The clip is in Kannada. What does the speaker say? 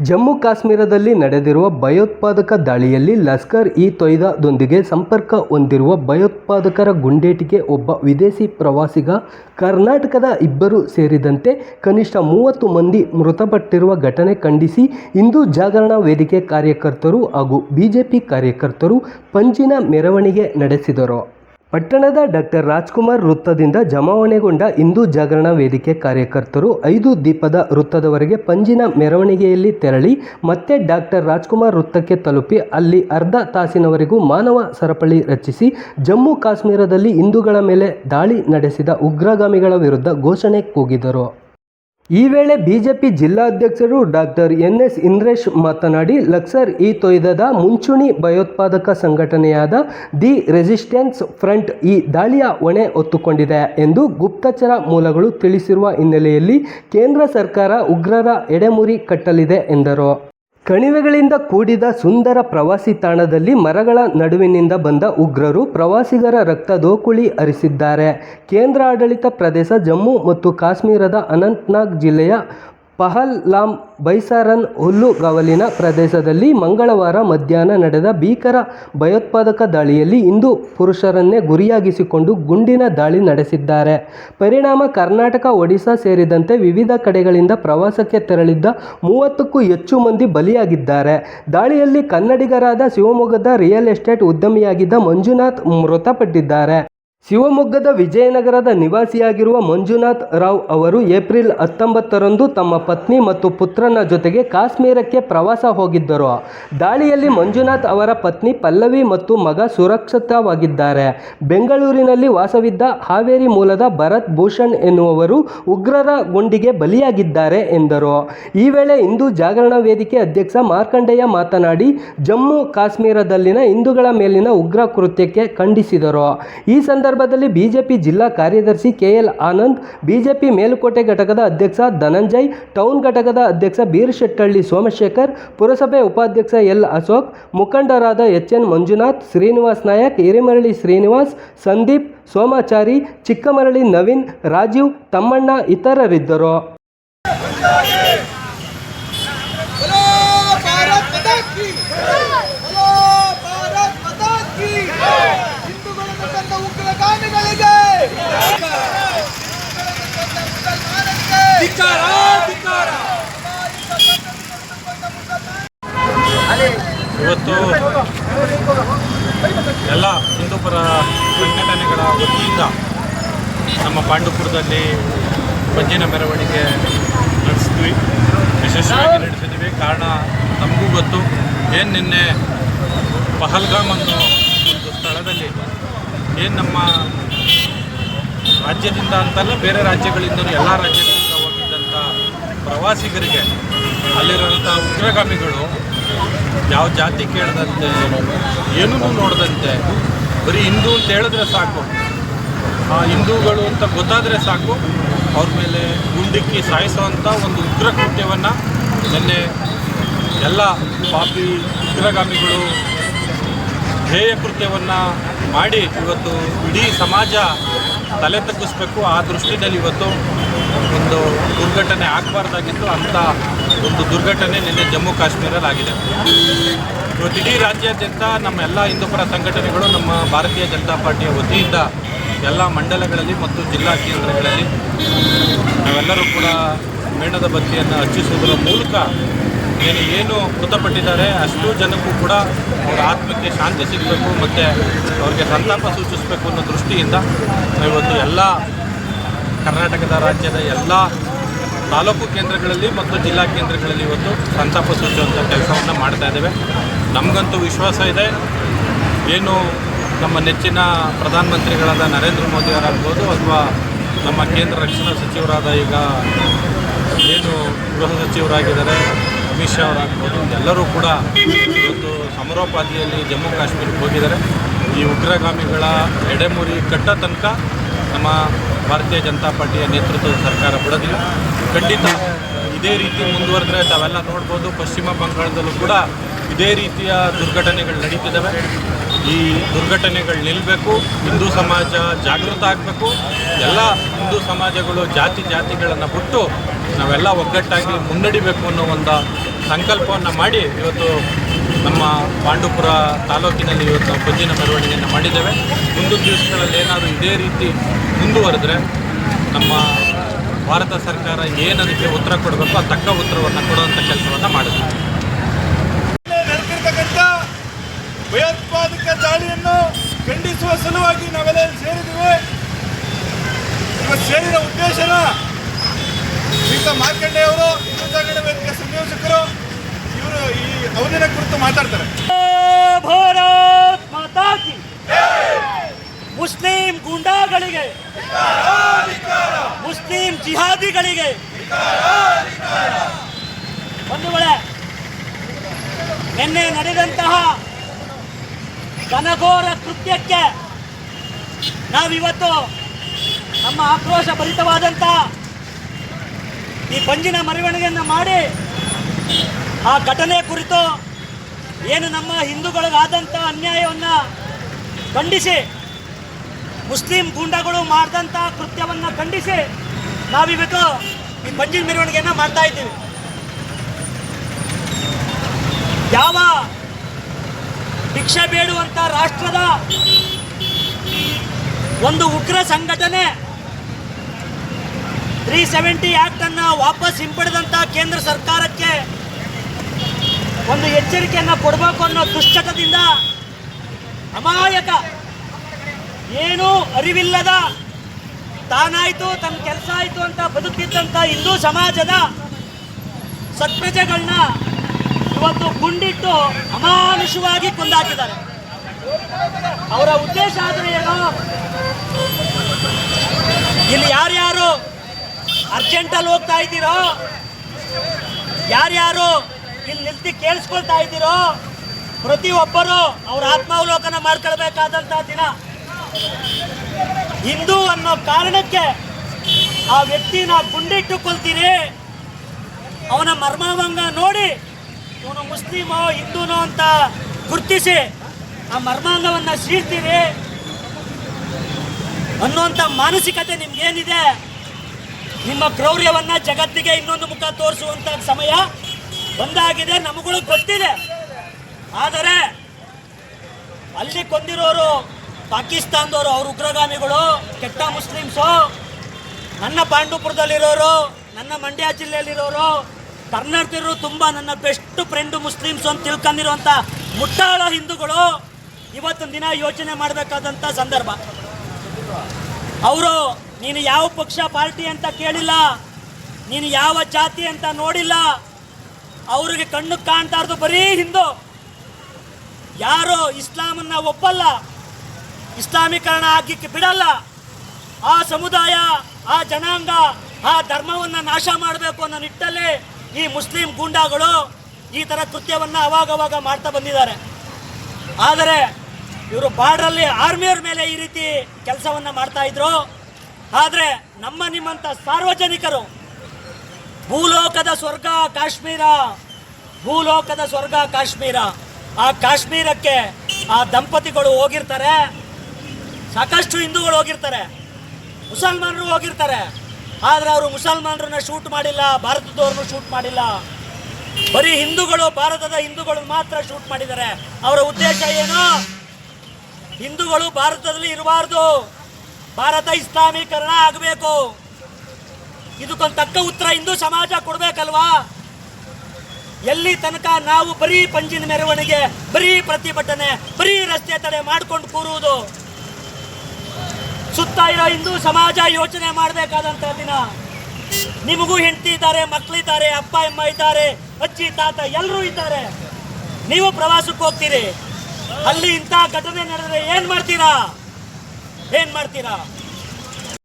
ಜಮ್ಮು ಕಾಶ್ಮೀರದಲ್ಲಿ ನಡೆದಿರುವ ಭಯೋತ್ಪಾದಕ ದಾಳಿಯಲ್ಲಿ ಲಷ್ಕರ್ ಇ ತೊಯ್ದಾದೊಂದಿಗೆ ಸಂಪರ್ಕ ಹೊಂದಿರುವ ಭಯೋತ್ಪಾದಕರ ಗುಂಡೇಟಿಗೆ ಒಬ್ಬ ವಿದೇಶಿ ಪ್ರವಾಸಿಗ ಕರ್ನಾಟಕದ ಇಬ್ಬರು ಸೇರಿದಂತೆ ಕನಿಷ್ಠ ಮೂವತ್ತು ಮಂದಿ ಮೃತಪಟ್ಟಿರುವ ಘಟನೆ ಖಂಡಿಸಿ ಹಿಂದೂ ಜಾಗರಣ ವೇದಿಕೆ ಕಾರ್ಯಕರ್ತರು ಹಾಗೂ ಬಿಜೆಪಿ ಕಾರ್ಯಕರ್ತರು ಪಂಜಿನ ಮೆರವಣಿಗೆ ನಡೆಸಿದರು. ಪಟ್ಟಣದ ಡಾಕ್ಟರ್ ರಾಜ್ಕುಮಾರ್ ವೃತ್ತದಿಂದ ಜಮಾವಣೆಗೊಂಡ ಹಿಂದೂ ಜಾಗರಣ ವೇದಿಕೆ ಕಾರ್ಯಕರ್ತರು ಐದು ದೀಪದ ವೃತ್ತದವರೆಗೆ ಪಂಜಿನ ಮೆರವಣಿಗೆಯಲ್ಲಿ ತೆರಳಿ, ಮತ್ತೆ ಡಾಕ್ಟರ್ ರಾಜ್ಕುಮಾರ್ ವೃತ್ತಕ್ಕೆ ತಲುಪಿ ಅಲ್ಲಿ ಅರ್ಧ ತಾಸಿನವರೆಗೂ ಮಾನವ ಸರಪಳಿ ರಚಿಸಿ, ಜಮ್ಮು ಕಾಶ್ಮೀರದಲ್ಲಿ ಹಿಂದೂಗಳ ಮೇಲೆ ದಾಳಿ ನಡೆಸಿದ ಉಗ್ರಗಾಮಿಗಳ ವಿರುದ್ಧ ಘೋಷಣೆ ಕೂಗಿದರು. ಈ ವೇಳೆ ಬಿಜೆಪಿ ಜಿಲ್ಲಾಧ್ಯಕ್ಷರು ಡಾಕ್ಟರ್ ಎನ್ ಎಸ್ ಇಂದ್ರೇಶ್ ಮಾತನಾಡಿ, ಲಕ್ಸರ್ ಈ ತೊಯ್ದದ ಮುಂಚೂಣಿ ಭಯೋತ್ಪಾದಕ ಸಂಘಟನೆಯಾದ ದಿ ರೆಸಿಸ್ಟೆನ್ಸ್ ಫ್ರಂಟ್ ಈ ದಾಳಿಯ ಹೊಣೆ ಹೊತ್ತುಕೊಂಡಿದೆ ಎಂದು ಗುಪ್ತಚರ ಮೂಲಗಳು ತಿಳಿಸಿರುವ ಹಿನ್ನೆಲೆಯಲ್ಲಿ ಕೇಂದ್ರ ಸರ್ಕಾರ ಉಗ್ರರ ಎಡೆಮುರಿ ಕಟ್ಟಲಿದೆ ಎಂದರು. ಕಣಿವೆಗಳಿಂದ ಕೂಡಿದ ಸುಂದರ ಪ್ರವಾಸಿ ತಾಣದಲ್ಲಿ ಮರಗಳ ನಡುವಿನಿಂದ ಬಂದ ಉಗ್ರರು ಪ್ರವಾಸಿಗರ ರಕ್ತ ದೋಕುಳಿ ಹರಿಸಿದ್ದಾರೆ ಕೇಂದ್ರ ಆಡಳಿತ ಪ್ರದೇಶ ಜಮ್ಮು ಮತ್ತು ಕಾಶ್ಮೀರದ ಅನಂತ್ನಾಗ್ ಜಿಲ್ಲೆಯ ಪಹಲ್ಲಾಮ್ ಬೈಸಾರನ್ ಹುಲ್ಲುಗಾವಲಿನ ಪ್ರದೇಶದಲ್ಲಿ ಮಂಗಳವಾರ ಮಧ್ಯಾಹ್ನ ನಡೆದ ಭೀಕರ ಭಯೋತ್ಪಾದಕ ದಾಳಿಯಲ್ಲಿ ಹಿಂದೂ ಪುರುಷರನ್ನೇ ಗುರಿಯಾಗಿಸಿಕೊಂಡು ಗುಂಡಿನ ದಾಳಿ ನಡೆಸಿದ್ದಾರೆ. ಪರಿಣಾಮ ಕರ್ನಾಟಕ, ಒಡಿಶಾ ಸೇರಿದಂತೆ ವಿವಿಧ ಕಡೆಗಳಿಂದ ಪ್ರವಾಸಕ್ಕೆ ತೆರಳಿದ್ದ ಮೂವತ್ತಕ್ಕೂ ಹೆಚ್ಚು ಮಂದಿ ಬಲಿಯಾಗಿದ್ದಾರೆ. ದಾಳಿಯಲ್ಲಿ ಕನ್ನಡಿಗರಾದ ಶಿವಮೊಗ್ಗದ ರಿಯಲ್ ಎಸ್ಟೇಟ್ ಉದ್ಯಮಿಯಾಗಿದ್ದ ಮಂಜುನಾಥ್ ಮೃತಪಟ್ಟಿದ್ದಾರೆ. ಶಿವಮೊಗ್ಗದ ವಿಜಯನಗರದ ನಿವಾಸಿಯಾಗಿರುವ ಮಂಜುನಾಥ್ ರಾವ್ ಅವರು ಏಪ್ರಿಲ್ ಹತ್ತೊಂಬತ್ತರಂದು ತಮ್ಮ ಪತ್ನಿ ಮತ್ತು ಪುತ್ರನ ಜೊತೆಗೆ ಕಾಶ್ಮೀರಕ್ಕೆ ಪ್ರವಾಸ ಹೋಗಿದ್ದರು. ದಾಳಿಯಲ್ಲಿ ಮಂಜುನಾಥ್ ಅವರ ಪತ್ನಿ ಪಲ್ಲವಿ ಮತ್ತು ಮಗ ಸುರಕ್ಷಿತವಾಗಿದ್ದಾರೆ. ಬೆಂಗಳೂರಿನಲ್ಲಿ ವಾಸವಿದ್ದ ಹಾವೇರಿ ಮೂಲದ ಭರತ್ ಭೂಷಣ್ ಎನ್ನುವರು ಉಗ್ರರ ಗುಂಡಿಗೆ ಬಲಿಯಾಗಿದ್ದಾರೆ ಎಂದರು. ಈ ವೇಳೆ ಹಿಂದೂ ಜಾಗರಣ ವೇದಿಕೆ ಅಧ್ಯಕ್ಷ ಮಾರ್ಕಂಡೇಯ ಮಾತನಾಡಿ, ಜಮ್ಮು ಕಾಶ್ಮೀರದಲ್ಲಿನ ಹಿಂದೂಗಳ ಮೇಲಿನ ಉಗ್ರ ಕೃತ್ಯಕ್ಕೆ ಖಂಡಿಸಿದರು. ಈ ಸಂದರ್ಭದಲ್ಲಿ ಬಿಜೆಪಿ ಜಿಲ್ಲಾ ಕಾರ್ಯದರ್ಶಿ ಕೆಎಲ್ ಆನಂದ್, ಬಿಜೆಪಿ ಮೇಲುಕೋಟೆ ಘಟಕದ ಅಧ್ಯಕ್ಷ ಧನಂಜಯ್, ಟೌನ್ ಘಟಕದ ಅಧ್ಯಕ್ಷ ಬೀರಶೆಟ್ಟಳ್ಳಿ ಸೋಮಶೇಖರ್, ಪುರಸಭೆ ಉಪಾಧ್ಯಕ್ಷ ಎಲ್ ಅಶೋಕ್, ಮುಖಂಡರಾದ ಎಚ್ ಎನ್ ಮಂಜುನಾಥ್, ಶ್ರೀನಿವಾಸ್ ನಾಯಕ್, ಹಿರಿಮರಳಿ ಶ್ರೀನಿವಾಸ್, ಸಂದೀಪ್, ಸೋಮಾಚಾರಿ, ಚಿಕ್ಕಮರಳಿ ನವೀನ್, ರಾಜೀವ್, ತಮ್ಮಣ್ಣ ಇತರರಿದ್ದರು. ಇವತ್ತು ಎಲ್ಲ ಹಿಂದೂಪರ ಸಂಘಟನೆಗಳ ವತಿಯಿಂದ ನಮ್ಮ ಪಾಂಡುಪುರದಲ್ಲಿ ಪಂಜಿನ ಮೆರವಣಿಗೆ ನಡೆಸಿದ್ವಿ. ಯಶಸ್ವಿಯಾಗಿ ನಡೆಸಿದ್ವಿ. ಕಾರಣ ನಮಗೂ ಗೊತ್ತು. ಏನು ನಿನ್ನೆ ಪಹಲ್ಗಾಮ್ ಅನ್ನೋ ಒಂದು ಸ್ಥಳದಲ್ಲಿ ಏನು ನಮ್ಮ ರಾಜ್ಯದಿಂದ ಅಂತಲ್ಲ ಬೇರೆ ರಾಜ್ಯಗಳಿಂದಲೂ ಎಲ್ಲ ರಾಜ್ಯಗಳಿಂದ ಪ್ರವಾಸಿಗರಿಗೆ ಅಲ್ಲಿರುವಂಥ ಉಗ್ರಗಾಮಿಗಳು ಯಾವ ಜಾತಿ ಕೇಳದಂತೆ ಏನೂ ನೋಡದಂತೆ, ಬರೀ ಹಿಂದೂ ಅಂತ ಹೇಳಿದ್ರೆ ಸಾಕು. ಆ ಹಿಂದೂಗಳು ಅಂತ ಗೊತ್ತಾದರೆ ಸಾಕು. ಅವ್ರ ಮೇಲೆ ಗುಂಡಿಕ್ಕಿ ಸಾಯಿಸುವಂಥ ಒಂದು ಉಗ್ರ ಕೃತ್ಯವನ್ನು ನಿನ್ನೆ ಎಲ್ಲ ಪಾಪಿ ಉಗ್ರಗಾಮಿಗಳು ಧ್ಯೇಯ ಕೃತ್ಯವನ್ನು ಮಾಡಿ ಇವತ್ತು ಇಡೀ ಸಮಾಜ ತಲೆ ತಗ್ಗಿಸ್ಬೇಕು. ಆ ದೃಷ್ಟಿಯಲ್ಲಿ ಇವತ್ತು ಒಂದು ದುರ್ಘಟನೆ ಆಗಬಾರ್ದಾಗಿತ್ತು. ಅಂಥ ಒಂದು ದುರ್ಘಟನೆ ನಿನ್ನೆ ಜಮ್ಮು ಕಾಶ್ಮೀರಲ್ಲಿ ಆಗಿದೆ. ಇವತ್ತು ಇಡೀ ರಾಜ್ಯಾದ್ಯಂತ ನಮ್ಮ ಎಲ್ಲ ಹಿಂದೂಪರ ಸಂಘಟನೆಗಳು, ನಮ್ಮ ಭಾರತೀಯ ಜನತಾ ಪಾರ್ಟಿಯ ವತಿಯಿಂದ ಎಲ್ಲ ಮಂಡಲಗಳಲ್ಲಿ ಮತ್ತು ಜಿಲ್ಲಾ ಕೇಂದ್ರಗಳಲ್ಲಿ ನಾವೆಲ್ಲರೂ ಕೂಡ ಮೇಣದ ಬತ್ತಿಯನ್ನು ಹಚ್ಚಿಸುವುದರ ಮೂಲಕ ಏನು ಏನು ಮೃತಪಟ್ಟಿದ್ದಾರೆ ಅಷ್ಟು ಜನಕ್ಕೂ ಕೂಡ ಅವರ ಆತ್ಮಕ್ಕೆ ಶಾಂತಿ ಸಿಗಬೇಕು ಮತ್ತು ಅವ್ರಿಗೆ ಸಂತಾಪ ಸೂಚಿಸಬೇಕು ಅನ್ನೋ ದೃಷ್ಟಿಯಿಂದ ಇವತ್ತು ಎಲ್ಲ ಕರ್ನಾಟಕದ ರಾಜ್ಯದ ಎಲ್ಲ ತಾಲೂಕು ಕೇಂದ್ರಗಳಲ್ಲಿ ಮತ್ತು ಜಿಲ್ಲಾ ಕೇಂದ್ರಗಳಲ್ಲಿ ಇವತ್ತು ಸಂತಾಪ ಸೂಚಿಸುವಂಥ ಕೆಲಸವನ್ನು ಮಾಡ್ತಾ ಇದ್ದೇವೆ. ನಮಗಂತೂ ವಿಶ್ವಾಸ ಇದೆ. ಏನು ನಮ್ಮ ನೆಚ್ಚಿನ ಪ್ರಧಾನಮಂತ್ರಿಗಳಾದ ನರೇಂದ್ರ ಮೋದಿಯವರಾಗ್ಬೋದು ಅಥವಾ ನಮ್ಮ ಕೇಂದ್ರ ರಕ್ಷಣಾ ಸಚಿವರಾದ ಈಗ ಏನು ಗೃಹ ಸಚಿವರಾಗಿದ್ದಾರೆ ಅಮಿತ್ ಶಾ ಅವರಾಗ್ಬೋದು ಎಲ್ಲರೂ ಕೂಡ ಇವತ್ತು ಸಮರೋಪಾದಿಯಲ್ಲಿ ಜಮ್ಮು ಕಾಶ್ಮೀರಕ್ಕೆ ಹೋಗಿದ್ದಾರೆ. ಈ ಉಗ್ರಗಾಮಿಗಳ ಎಡೆಮುರಿ ಕಟ್ಟ ತನಕ ನಮ್ಮ ಭಾರತೀಯ ಜನತಾ ಪಾರ್ಟಿಯ ನೇತೃತ್ವದ ಸರ್ಕಾರ ಬಿಡೋದಿಲ್ಲ. ಖಂಡಿತ ಇದೇ ರೀತಿ ಮುಂದುವರೆದ್ರೆ ತಾವೆಲ್ಲ ನೋಡ್ಬೋದು, ಪಶ್ಚಿಮ ಬಂಗಾಳದಲ್ಲೂ ಕೂಡ ಇದೇ ರೀತಿಯ ದುರ್ಘಟನೆಗಳು ನಡೀತಿದ್ದಾವೆ. ಈ ದುರ್ಘಟನೆಗಳು ನಿಲ್ಲಬೇಕು ಹಿಂದೂ ಸಮಾಜ ಜಾಗೃತ ಆಗಬೇಕು. ಎಲ್ಲ ಹಿಂದೂ ಸಮಾಜಗಳು ಜಾತಿ ಜಾತಿಗಳನ್ನು ಬಿಟ್ಟು ನಾವೆಲ್ಲ ಒಗ್ಗಟ್ಟಾಗಿ ಮುನ್ನಡಿಬೇಕು ಅನ್ನೋ ಒಂದು ಸಂಕಲ್ಪವನ್ನು ಮಾಡಿ ಇವತ್ತು ನಮ್ಮ ಪಾಂಡುಪುರ ತಾಲೂಕಿನಲ್ಲಿ ಇವತ್ತು ನಾವು ಪಂಜಿನ ಮೆರವಣಿಗೆಯನ್ನು ಮಾಡಿದ್ದೇವೆ. ಮುಂದಿನ ದಿವಸಗಳಲ್ಲಿ ಏನಾದರೂ ಇದೇ ರೀತಿ ಮುಂದುವರೆದ್ರೆ ನಮ್ಮ ಭಾರತ ಸರ್ಕಾರ ಏನದಕ್ಕೆ ಉತ್ತರ ಕೊಡಬೇಕು ಆ ತಕ್ಕ ಉತ್ತರವನ್ನು ಕೊಡುವಂಥ ಕೆಲಸವನ್ನು ಮಾಡುತ್ತೆ. ನಡೆದಿರ್ತಕ್ಕಂಥ ಭಯೋತ್ಪಾದಕ ದಾಳಿಯನ್ನು ಖಂಡಿಸುವ ಸಲುವಾಗಿ ನಾವೆಲ್ಲ ಸೇರಿದ್ದೇವೆ. ಇವತ್ತು ಸೇರಿದ ಉದ್ದೇಶನ ಶ್ರೀ ಮಾರ್ಕಂಡೆ ಅವರು ಹಿಂದೂ ಜಾಗರಣ ವೇದಿಕೆ ಸಂಯೋಜಕರು ಈ ಅವಧಿನ ಕುರಿತು ಮಾತಾಡ್ತಾರೆ. ಭಾರತ್ ಮಾತಾಜಿ ಮುಸ್ಲಿಂ ಗುಂಡಾಗಳಿಗೆ ಮುಸ್ಲಿಂ ಜಿಹಾದಿಗಳಿಗೆ ಒಂದು ವೇಳೆ ನಿನ್ನೆ ನಡೆದಂತಹ ಘನಘೋರ ಕೃತ್ಯಕ್ಕೆ ನಾವಿವತ್ತು ನಮ್ಮ ಆಕ್ರೋಶ ಭರಿತವಾದಂಥ ಈ ಪಂಜಿನ ಮೆರವಣಿಗೆಯನ್ನು ಮಾಡಿ ಆ ಘಟನೆ ಕುರಿತು ಏನು ನಮ್ಮ ಹಿಂದೂಗಳಿಗಾದಂಥ ಅನ್ಯಾಯವನ್ನು ಖಂಡಿಸಿ, ಮುಸ್ಲಿಂ ಗೂಂಡಗಳು ಮಾಡಿದಂಥ ಕೃತ್ಯವನ್ನು ಖಂಡಿಸಿ ನಾವಿವತ್ತು ಈ ಪಂಜಿನ ಮೆರವಣಿಗೆಯನ್ನು ಮಾಡ್ತಾ ಇದ್ದೀವಿ. ಯಾವ ಭಿಕ್ಷೆ ಬೇಡುವಂಥ ರಾಷ್ಟ್ರದ ಒಂದು ಉಗ್ರ ಸಂಘಟನೆ ತ್ರೀ ಸೆವೆಂಟಿ ಆ್ಯಕ್ಟನ್ನು ವಾಪಸ್ ಹಿಂಪಡೆದಂಥ ಕೇಂದ್ರ ಸರ್ಕಾರಕ್ಕೆ ಒಂದು ಎಚ್ಚರಿಕೆಯನ್ನು ಕೊಡಬೇಕು ಅನ್ನೋ ದುಶ್ಚಟದಿಂದ ಅಮಾಯಕ. ಏನೂ ಅರಿವಿಲ್ಲದ ತಾನಾಯಿತು, ತನ್ನ ಕೆಲಸ ಆಯ್ತು ಅಂತ ಬದುಕಿದ್ದಂಥ ಹಿಂದೂ ಸಮಾಜದ ಸತ್ಪ್ರಜೆಗಳನ್ನ ಇವತ್ತು ಗುಂಡಿಟ್ಟು ಅಮಾನುಷವಾಗಿ ಕೊಂದಾಕಿದ್ದಾರೆ. ಅವರ ಉದ್ದೇಶ ಆದರೆ ಏನು? ಇಲ್ಲಿ ಯಾರ್ಯಾರು ಅರ್ಜೆಂಟಲ್ಲಿ ಹೋಗ್ತಾ ಇದ್ದೀರೋ, ಯಾರ್ಯಾರು ಇಲ್ಲಿ ನಿಲ್ತಿ ಕೇಳಿಸ್ಕೊಳ್ತಾ ಇದ್ದೀರೋ? ಪ್ರತಿ ಒಬ್ಬರು ಅವ್ರ ಆತ್ಮಾವಲೋಕನ ಮಾಡ್ಕೊಳ್ಬೇಕಾದಂತಹ ದಿನ. ಹಿಂದೂ ಅನ್ನೋ ಕಾರಣಕ್ಕೆ ಆ ವ್ಯಕ್ತಿನ ಗುಂಡಿಟ್ಟು ಕೊಲ್ತೀನಿ ಅವನ ಮರ್ಮಭಂಗ ನೋಡಿ ಇವನು ಮುಸ್ಲಿಮೋ ಹಿಂದೂನೋ ಅಂತ ಗುರುತಿಸಿ ಆ ಮರ್ಮಾಂಗವನ್ನು ಸೀಳ್ತೀರಿ ಅನ್ನುವಂಥ ಮಾನಸಿಕತೆ ನಿಮ್ಗೇನಿದೆ? ನಿಮ್ಮ ಕ್ರೌರ್ಯವನ್ನ ಜಗತ್ತಿಗೆ ಇನ್ನೊಂದು ಮುಖ ತೋರಿಸುವಂತ ಸಮಯ ಬಂದಾಗಿದೆ ನಮಗಳು ಗೊತ್ತಿದೆ. ಆದರೆ ಅಲ್ಲಿ ಕೊಂದಿರೋರು ಪಾಕಿಸ್ತಾನದವರು, ಅವ್ರ ಉಗ್ರಗಾಮಿಗಳು, ಕೆಟ್ಟ ಮುಸ್ಲಿಮ್ಸು, ನನ್ನ ಪಾಂಡುಪುರದಲ್ಲಿರೋರು, ನನ್ನ ಮಂಡ್ಯ ಜಿಲ್ಲೆಯಲ್ಲಿರೋರು ಕರ್ನಾಟಕರು ತುಂಬ ನನ್ನ ಬೆಸ್ಟ್ ಫ್ರೆಂಡು ಮುಸ್ಲಿಮ್ಸು ಅಂತ ತಿಳ್ಕೊಂಡಿರುವಂಥ ಮುಟ್ಟಾಳ ಹಿಂದೂಗಳು ಇವತ್ತಿನ ದಿನ ಯೋಚನೆ ಮಾಡಬೇಕಾದಂಥ ಸಂದರ್ಭ. ಅವರು, ನೀನು ಯಾವ ಪಕ್ಷ ಪಾರ್ಟಿ ಅಂತ ಕೇಳಿಲ್ಲ, ನೀನು ಯಾವ ಜಾತಿ ಅಂತ ನೋಡಿಲ್ಲ ಅವ್ರಿಗೆ ಕಣ್ಣು ಕಾಣ್ತಾ ಇರೋದು ಬರೀ ಹಿಂದೂ. ಯಾರು ಇಸ್ಲಾಮನ್ನ ಒಪ್ಪಲ್ಲ, ಇಸ್ಲಾಮೀಕರಣ ಆಗಲಿಕ್ಕೆ ಬಿಡಲ್ಲ. ಆ ಸಮುದಾಯ, ಆ ಜನಾಂಗ, ಆ ಧರ್ಮವನ್ನು ನಾಶ ಮಾಡಬೇಕು ಅನ್ನೋ ನಿಟ್ಟಲ್ಲಿ ಈ ಮುಸ್ಲಿಂ ಗೂಂಡಾಗಳು ಈ ಥರ ಕೃತ್ಯವನ್ನು ಅವಾಗವಾಗ ಮಾಡ್ತಾ ಬಂದಿದ್ದಾರೆ. ಆದರೆ ಇವರು ಬಾರ್ಡ್ರಲ್ಲಿ ಆರ್ಮಿಯವ್ರ ಮೇಲೆ ಈ ರೀತಿ ಕೆಲಸವನ್ನ ಮಾಡ್ತಾ ಇದ್ರು. ಆದರೆ ನಮ್ಮ ನಿಮ್ಮಂಥ ಸಾರ್ವಜನಿಕರು ಭೂಲೋಕದ ಸ್ವರ್ಗ ಕಾಶ್ಮೀರ. ಭೂಲೋಕದ ಸ್ವರ್ಗ ಕಾಶ್ಮೀರ. ಆ ಕಾಶ್ಮೀರಕ್ಕೆ ಆ ದಂಪತಿಗಳು ಹೋಗಿರ್ತಾರೆ. ಸಾಕಷ್ಟು ಹಿಂದೂಗಳು ಹೋಗಿರ್ತಾರೆ. ಮುಸಲ್ಮಾನರು ಹೋಗಿರ್ತಾರೆ. ಆದರೆ ಅವರು ಮುಸಲ್ಮಾನರನ್ನ ಶೂಟ್ ಮಾಡಿಲ್ಲ, ಭಾರತದವ್ರನ್ನು ಶೂಟ್ ಮಾಡಿಲ್ಲ. ಬರೀ ಹಿಂದೂಗಳು, ಭಾರತದ ಹಿಂದೂಗಳು ಮಾತ್ರ ಶೂಟ್ ಮಾಡಿದ್ದಾರೆ. ಅವರ ಉದ್ದೇಶ ಏನು? ಹಿಂದೂಗಳು ಭಾರತದಲ್ಲಿ ಇರಬಾರ್ದು. ಭಾರತ ಇಸ್ಲಾಮೀಕರಣ ಆಗಬೇಕು. ಇದಕ್ಕೊಂದು ತಕ್ಕ ಉತ್ತರ ಹಿಂದೂ ಸಮಾಜ ಕೊಡಬೇಕಲ್ವಾ? ಎಲ್ಲಿ ತನಕ ನಾವು ಬರೀ ಪಂಜಿನ ಮೆರವಣಿಗೆ, ಬರೀ ಪ್ರತಿಭಟನೆ, ಬರೀ ರಸ್ತೆ ತಡೆ ಮಾಡ್ಕೊಂಡು ಕೂರುವುದು? ಸುತ್ತ ಇರೋ ಹಿಂದೂ ಸಮಾಜ ಯೋಚನೆ ಮಾಡಬೇಕಾದಂತ ದಿನ. ನಿಮಗೂ ಹೆಂಡತಿ ಇದ್ದಾರೆ ಮಕ್ಕಳಿದ್ದಾರೆ ಅಪ್ಪ, ಅಮ್ಮ ಇದ್ದಾರೆ, ಅಜ್ಜಿ, ತಾತ ಎಲ್ಲರೂ ಇದ್ದಾರೆ. ನೀವು ಪ್ರವಾಸಕ್ಕೆ ಹೋಗ್ತೀರಿ. ಅಲ್ಲಿ ಇಂಥ ಘಟನೆ ನಡೆದ್ರೆ ಏನ್ ಮಾಡ್ತೀರಾ? ಏನ್ ಮಾಡ್ತೀರಾ?